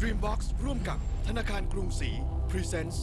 Dreambox ร่วมกับธนาคารกรุงศรี Presents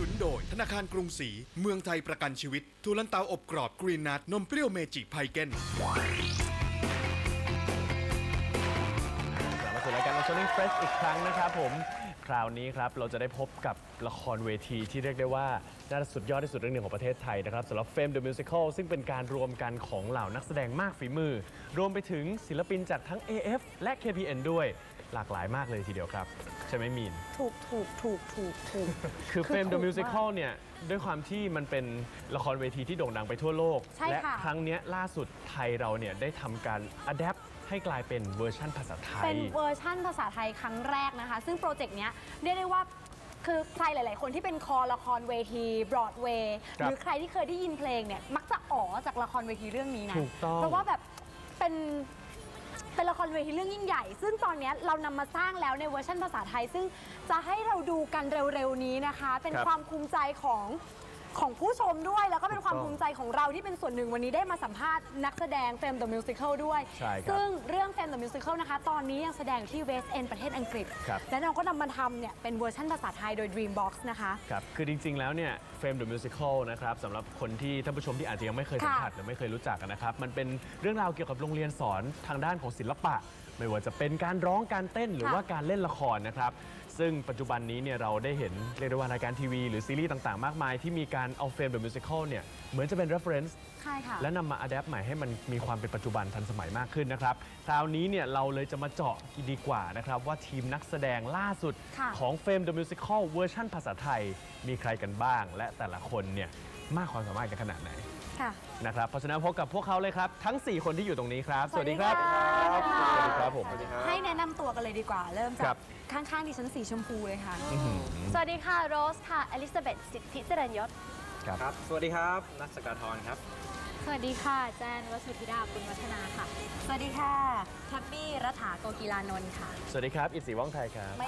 นุนโดย ธนาคารกรุงศรีเมืองไทยประกันชีวิตทูลันเตาอบกรอบกรีนนัทนมเปรี้ยวเมจิไพเกน กลับมาสู่รายการ Oceaning Fresh อีกครั้งนะครับผม คราวนี้ครับเราจะได้พบกับละครเวทีที่เรียกได้ว่า น่าจะสุดยอดที่สุดเรื่องหนึ่งของประเทศไทยนะครับสำหรับ Fame the Musical ซึ่งเป็นการรวมกันของเหล่านักแสดงมากฝีมือ รวมไปถึงศิลปินจากทั้ง AF และ KPN ด้วย หลากหลายมากเลยทีเดียวครับ ใช่ไหมมีน ถูกถูกถูกถูกถูก คือคือ Fame the ถูก Musical เนี่ยด้วยความที่มันเป็นละครเวทีที่โด่งดังไปทั่วโลก ใช่และค่ะ ครั้งเนี้ยล่าสุดไทยเราเนี่ยได้ทำการ adapt ให้กลายเป็นเวอร์ชั่นภาษาไทย เป็นเวอร์ชั่นภาษาไทยครั้งแรกนะคะ ซึ่งโปรเจกต์เนี้ยเรียกได้ว่าคือใครหลาย ๆ คนที่เป็นคอละครเวทีบรอดเวย์ครับหรือใครที่เคยได้ยินเพลงเนี่ยมักจะอ๋อจากละครเวทีเรื่องนี้นะ ถูกต้อง เพราะว่าแบบเป็น เป็นละครเวทีเรื่องยิ่งใหญ่ ซึ่งตอนเนี้ยเรานำมาสร้างแล้วในเวอร์ชันภาษาไทย ซึ่งจะให้เราดูกันเร็วๆนี้นะคะ เป็นครับ ความภูมิใจของ ของผู้ชมด้วย แล้วก็เป็นความถูกต้องภูมิใจของเราที่เป็นส่วนหนึ่งวันนี้ได้มาสัมภาษณ์นักแสดงเฟม The Musical ด้วย ใช่ครับซึ่งเรื่อง Fame the Musical นะคะ ตอนนี้ยังแสดงอยู่ที่ West End ประเทศอังกฤษ ครับ และเราก็นำมาทำเนี่ยเป็นเวอร์ชันภาษาไทยโดย Dreambox นะคะ ครับ คือจริง ๆ แล้วเนี่ย Frame the Musical นะครับสำหรับคนที่ท่านผู้ชมที่อาจจะยังไม่เคยสัมผัสค่ะหรือไม่เคยรู้จักกันนะครับ มันเป็นเรื่องราวเกี่ยวกับโรงเรียนสอนทางด้านของศิลปะ ไม่ว่าจะเป็นการร้องการเต้นหรือค่ะว่าการเล่นละครนะครับ ซึ่งปัจจุบันนี้เนี่ยเราได้เห็นเรียกได้ว่ารายการทีวี หรือซีรีส์ต่างๆ มากมาย ที่มีการเอา Frame the Musical เนี่ยเหมือนจะเป็น reference ใช่ค่ะ และนำมาอัดแอปใหม่ให้มันมีความเป็นปัจจุบันทันสมัยมากขึ้นนะครับ คราวนี้เนี่ยเราเลยจะมาเจาะดีกว่านะครับ ว่าทีมนักแสดงล่าสุดค่ะ ของ Fame the Musical เวอร์ชั่นภาษาไทย มีใครกันบ้าง และแต่ละคนเนี่ยมากความสามารถกันขนาดไหนค่ะ นะครับเพราะฉะนั้นพบกับพวกเขาเลยครับทั้ง 4 คนที่อยู่ตรงนี้ครับ สวัสดีครับ สวัสดีครับผม ให้แนะนำตัวกันเลยดีกว่าเริ่มครัจากบ ข้างๆดิฉันสีชมพูเลยค่ะสวัสดีค่ะ โรสค่ะอลิซาเบธสิทธิเจริญยศ ครับสวัสดีครับ นัทสกาทรครับ สวัสดีค่ะ แจนวสุธิดาปุณวัฒนาค่ะ สวัสดีค่ะแฮปปี้รัฐาโกกีฬานนท์ค่ะ สวัสดีครับ อิทธิว่องไทยครับ ไม่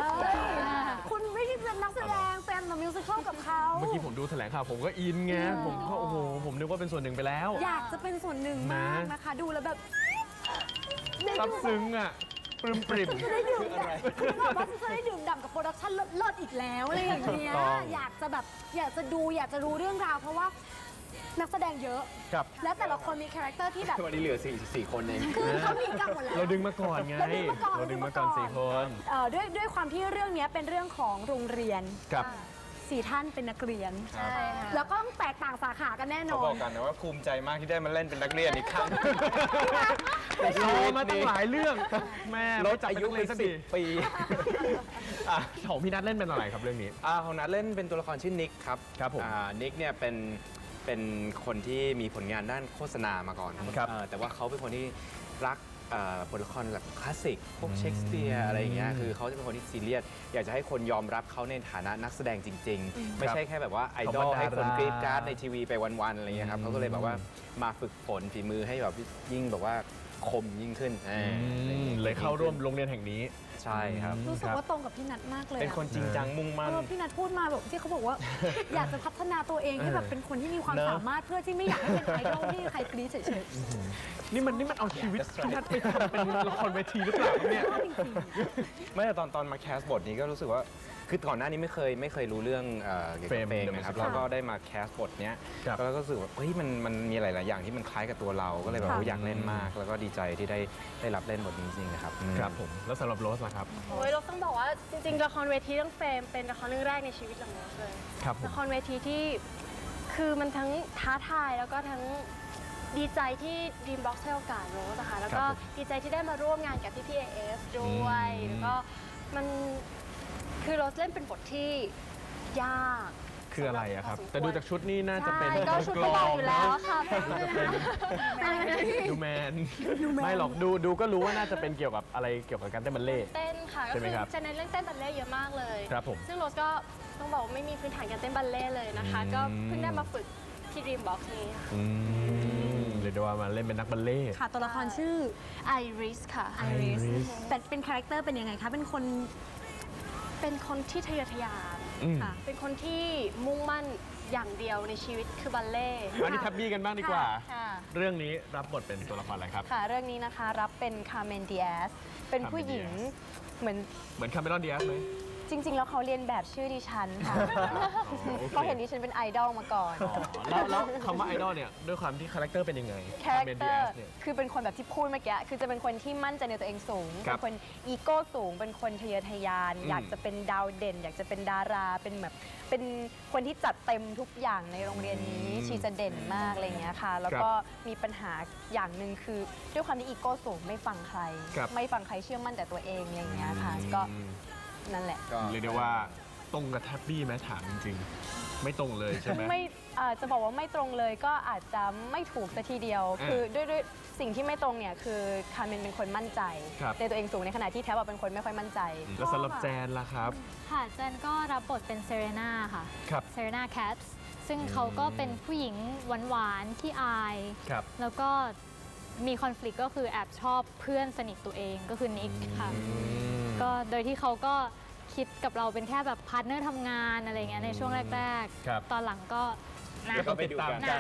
คุณไม่ได้เป็นนักแสดง Fame the Musical กับเขา เมื่อกี้ผมดูแถลงข่าวผมก็อินไง ผมก็โอ้โห ผมนึกว่าเป็นส่วนหนึ่งไปแล้ว อยากจะเป็นส่วนหนึ่งมากนะคะ ดูแล้วแบบได้ซับดูซึ้งอะ ปริมปริมจะได้ดื่มด่ำคือแบบว่าจะได้ดื่มด่ำกับโปรดักชันเลิศๆอีกแล้วอะไรอย่างเงี้ย ถูกต้อง อยากจะแบบอยากจะดูอยากจะรู้เรื่องราว เพราะว่านักแสดงเยอะ ครับ และแต่ละคนมีคาแรคเตอร์ที่แบบ วันนี้เหลือ4 4คนเอง คือเขามีกันหมดแล้ว เราดึงมาก่อนไงเราดึงมาก่อนเราดึงมาก่อน สี่คน เอ่อด้วยด้วยความที่เรื่องเนี้ยเป็นเรื่องของโรงเรียน ครับ สี่ท่านเป็นนักเรียน ใช่ค่ะ แล้วก็ต้องแตกต่างสาขากันแน่นเขาอบอนกกันนะว่าภูมิใจมากที่ได้มาเล่นเป็นนักเรียนอีกครั้งรอมาตั้งหลายเรื่อง แม่ลไม่ดจับอายุไปไปสักสิทีบปีอะ ของพี่นัทเล่นเป็นอะไรครับเรื่องนี้ อ่าของนัทเล่นเป็นตัวละครชื่อนิกครับครับผมอ่านิกเนี่ยเป็นเป็นคนที่มีผลงานด้านโฆษณามาก่อนครับ เอ่อแต่ว่าเขาเป็นคนที่รักเอ่อบทละครแบบคลาสสิกพวกเชคสเปียร์อะไรอย่างเงี้ยคือเขาจะเป็นคนที่ซีเรียสอยากจะให้คนยอมรับเขาในฐานะนักแสดงจริง ๆ ไม่ใช่แค่แบบว่าไอดอลธรรมดาให้คนกรีดกราร์ดในทีวีไปวันๆอะไรเงี้ยครับเขาก็เลยแบบว่ามาฝึกฝนฝีมือให้แบบยิ่งแบบว่าคมยิ่งขึ้นเอออเลยเข้าร่วมโรงเรียนแห่งนี้ ใช่ครับ รู้สึกว่าตรงกับพี่นัทมากเลยเป็นอะคนจริงจังมุ่งมั่น เออพี่นัทพูดมาแบบที่เขาบอกว่า อยากจะพัฒนาตัวเองให้แบบเป็นคนที่มีความเนอะ สามารถเพื่อที่ไม่อยากให้เป็นไอดอลที่ใครกรี๊ดเฉยนี่มันนี่มันเอาชีวิตพี่นัทไปทำเป็นละครเวทีหรือเปล่าเนี่ยไม่แต่ตอนตอนมาแคสบทนี้ก็รู้สึกว่า คือก่อนหน้านี้ไม่เคยไม่เคยรู้เรื่องเอ่อเกี่ยวกับ Fame เพลง The นะครับ Musical แล้วก็ได้มาแคสบทเนี้ยครับ แล้วก็รู้สึกว่าเฮ้ยมันมันมีหลาย ๆ อย่างที่มันคล้ายกับตัวเราก็เลยแบบว่าอยากเล่นมาก แล้วก็ดีใจที่ได้ได้รับเล่นบทนี้จริงๆนะครับอืม ครับผมแล้วสำหรับโรสล่ะครับ โอ้ยเราต้องบอกว่าจริงๆละครเวทีเรื่องเฟรมเป็นละครเรื่องแรกในชีวิตของโรสเลยครับผม ละครเวทีที่คือมันทั้งท้าทายแล้วก็ทั้งดีใจที่ Dreambox ให้โอกาสโรสอะค่ะแล้วก็ครับผมดีใจที่ได้มาร่วมงานกับพี่พีเอฟด้วย อืม แล้วก็มัน คือโรสเล่นเป็นบทที่ยากคืออะไรอะครับ แต่ดูจากชุดนี่น่าจะเป็นใช่ก็ชุดก็บอกอยู่แล้วค่ะน่าจะเป็นดูแมนไม่หรอกดูดูก็รู้ว่าน่าจะเป็นเกี่ยวกับอะไรเกี่ยวกับการเต้นบัลเล่ต์เต้นค่ะก็ใช่ไหมคือครับจะเน้นเรื่องเต้นบัลเล่ต์เยอะมากเลยครับผมซึ่งโรสก็ต้องบอกว่าไม่มีพื้นฐานการเต้นบัลเล่ต์เลยนะคะอืมก็เพิ่งได้มาฝึกที่ Dreambox นี้ค่ะอืมเรียกได้ว่ามาเล่นเป็นนักบัลเล่ต์ค่ะตัวละครชื่อ Iris ค่ะไอริส Iris เป็นเป็นคาแรคเตอร์เป็นยังไงคะเป็นคน เป็นคนที่ทะเยอทะยานอืม ค่ะ เป็นคนที่มุ่งมั่นอย่างเดียวในชีวิตคือบัลเล่ต์อันนี้ทับบี้กันบ้างดีกว่า ค่ะ เรื่องนี้รับบทเป็นตัวละครอะไรครับ ค่ะ เรื่องนี้นะคะรับเป็นคาร์เมนดิแอสเป็นผู้หญิง Carmen เหมือน เหมือนคาเมรอนเดียสไหม จริง ๆ แล้วเขาเรียนแบบชื่อดิฉันค่ะโอเคเขาเห็นดิฉันเป็นไอดอลมาก่อน อ๋อแล้วแล้วคำว่าไอดอลเนี่ยด้วยความที่คาแรคเตอร์เป็นยังไงคาแรค Carmen เตอร์ Diaz เนี่ย คือเป็นคนแบบที่พูดเมื่อกี้ คือจะเป็นคนที่มั่นใจในตัวเองสูง ครัเป็บนคนอีโก้สูง เป็นคนทะเยอทะยาน อืม อยากจะเป็นดาวเด่น อยากจะเป็นดารา เป็นแบบ เป็นคนที่จัดเต็มทุกอย่างในโรงเรียนนี้อืมชีจะเด่นมากอะไรอย่างเงี้ยค่ะ แล้วครับก็มีปัญหาอย่างหนึ่งคือ ด้วยความที่อีโก้สูงไม่ฟังใคร ครับ ไม่ฟังใครเชื่อมั่นแต่ตัวเองอะไรอย่างเงี้ยค่ะ ก็อืม นั่นแหละ ก็เรียกได้ว่าตรงกับแท็บบี้ไหมถามจริงๆ ไม่ตรงเลยใช่ไหม ไม่อ่าจะบอกว่าไม่ตรงเลยก็อาจจะไม่ถูกสัทีเดียว อ่าคือด้วยด้วยสิ่งที่ไม่ตรงเนี่ยคือคาร์เมนเป็นคนมั่นใจ ครับ ในตัวเองสูงในขณะที่แทบอะเป็นคนไม่ค่อยมั่นใจ แล้วสำหรับแจนล่ะครับ ค่ะเจนก็รับบทเป็นเซเรนาค่ะครับ เซเรนาแคทซึ่งเขาก็เป็นผู้หญิงหวานๆที่อาย ครับ แล้วก็ มีคอน FLICT ก็คือแอบชอบเพื่อนสนิทตัวเองก็คือนิกค่ะ ก็โดยที่เขาก็คิดกับเราเป็นแค่แบบพาร์ทเนอร์ทำงานอะไรเงี้ยในช่วงแรกครับ ๆ ตอนหลังก็นะเดี๋ยวก็ไปดูกัน นะ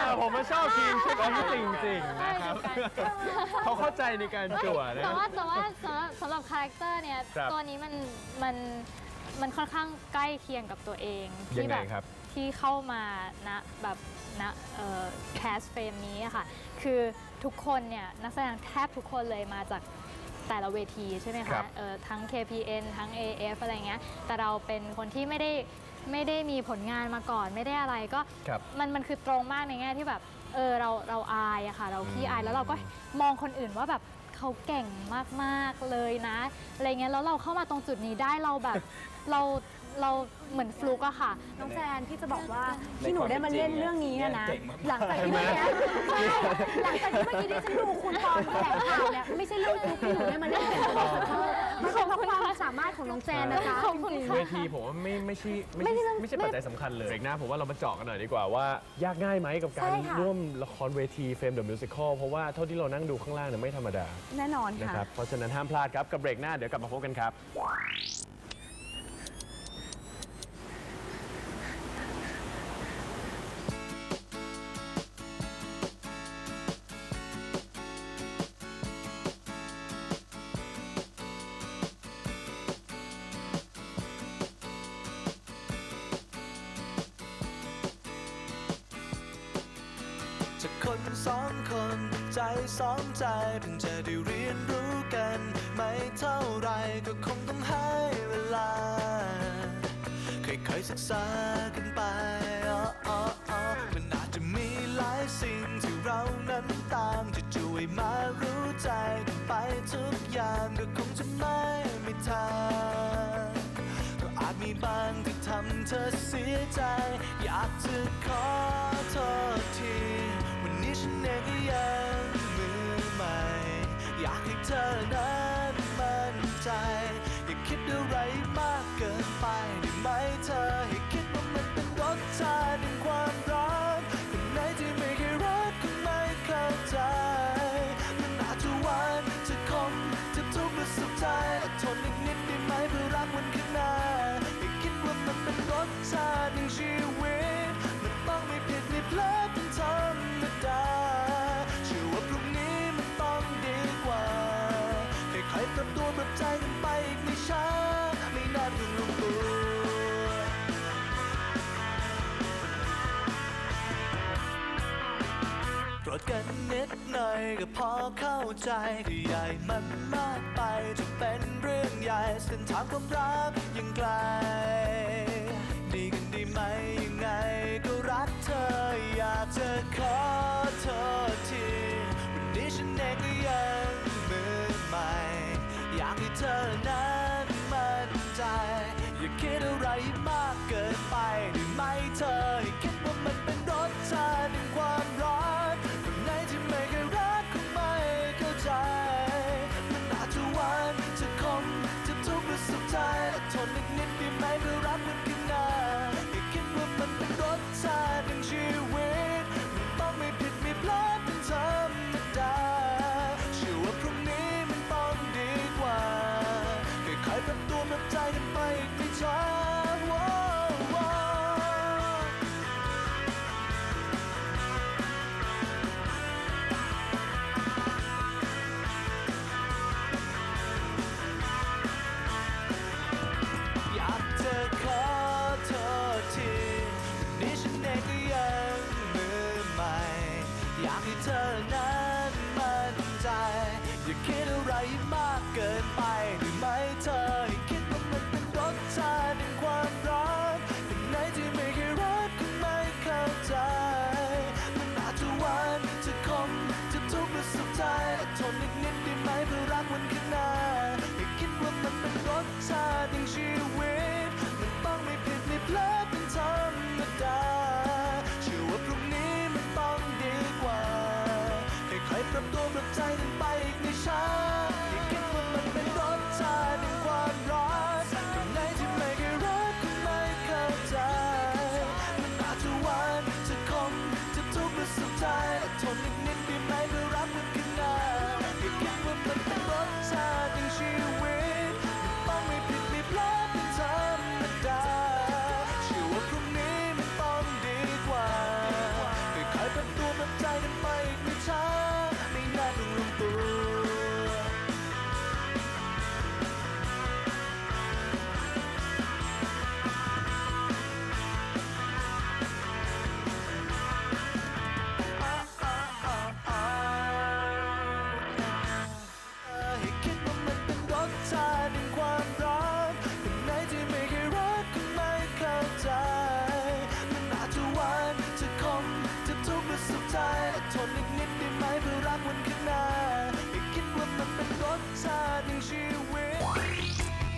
อ่าผมมาชอบทีมชุดนี้จริงๆนะครับใช่ดูกันเขาเข้าใจในการจั่วนะ แต่ว่าแต่ว่าสำหรับสำหรับคาแรคเตอร์เนี่ยครับตัวนี้มันมัน มันค่อนข้างใกล้เคียงกับตัวเองยัที่งแบไงบครับ ที่เข้ามาณแบบณแคสเฟรมนี้อะค่ะ คือทุกคนเนี่ยนักแสดงแทบทุกคนเลยมาจากแต่ละเวทีใช่ไหมครัคะบ เอ่อทั้ง KPN ทั้ง AF อะไรเงี้ยแต่เราเป็นคนที่ไม่ได้ไม่ได้มีผลงานมาก่อนไม่ได้อะไรก็ ครับ มันมันคือตรงมากในแง่ที่แบบเออเราเราอายอะค่ะ เราขี้อายแล้วเราก็มองคนอื่นว่าแบบ เขาเก่งมากๆเลยนะอะไรเงี้ยแล้วเราเข้ามาตรงจุดนี้ได้เราแบบ เรา เราเหมือนฟลุกอะค่ะ น้องแซนที่จะบอกว่าที่หนูได้มาเล่นเรื่องนี้อะนะ เก่งมาก หลังจากที่เมื่อกี้ใช่หลังจากที่เมื่อกี้ที่ฉันดูคุณตอนแถลงข่าวเนี่ยไม่ใช่เรื่องฟลุกที่หนูได้มาเล่นเป็นตัวละครมันเป็นเพราะความสามารถของน้องแซนนะคะขอบคุณจริงค่ะ เวทีผมว่าไม่ไม่ใช่ไม่ไม่ใช่ใช่ไม่ใช่ปัจจัยสำคัญเลยเบรกหน้าผมว่าเรามาเจาะกันหน่อยดีกว่าว่ายากง่ายไหมกับการใช่ค่ะ ร่วมละครเวทีเฟรมเดอะมิวสิคลเพราะว่าเท่าที่เรานั่งดูข้างล่างเนี่ยไม่ธรรมดาๆแน่นอนนะค่ะ ครับเพราะฉะนั้นห้ามพลาดครับกับเบรกหน้าเดี๋ยวกลับมาพบกันครับ สองคนใจสองใจเพิ่งจะได้เรียนรู้กัน ไม่เท่าไรก็คงต้องให้เวลาค่อยๆศึกษากันไปอ๋ออ๋ออ๋อมันอาจจะมีหลายสิ่งที่เรานั้นต่างจะช่วยมารู้ใจกันไปทุกอย่างก็คงจะไม่ไม่ทางก็อาจมีบางที่ทำเธอเสียใจ อยากจะขอโทษที เธอนั้น โกรธกันนิดหน่อยก็พอเข้าใจที่ใหญ่มันมากไปจะเป็นเรื่องใหญ่เส้นทางความรักยังไกล มากเกินไปหรือไม่เธอที่คิดว่ามันเป็นรสชาติแห่งความรักแต่ไหนที่ไม่เคยรักก็ไม่เข้าใจ มันอาจจะหวานจะคมจะทุกข์หรือสุขใจอดทนอีกนิดได้ไหมเพื่อรักมันขึ้นหน้าอย่าคิดว่ามันเป็นรสชาติแห่งชีวิตมันต้องไม่ผิดไม่พลาดเป็นธรรมดาเชื่อว่าพรุ่งนี้มันต้องดีกว่าค่อยๆปรับตัวปรับใจกันไปอีกในช้า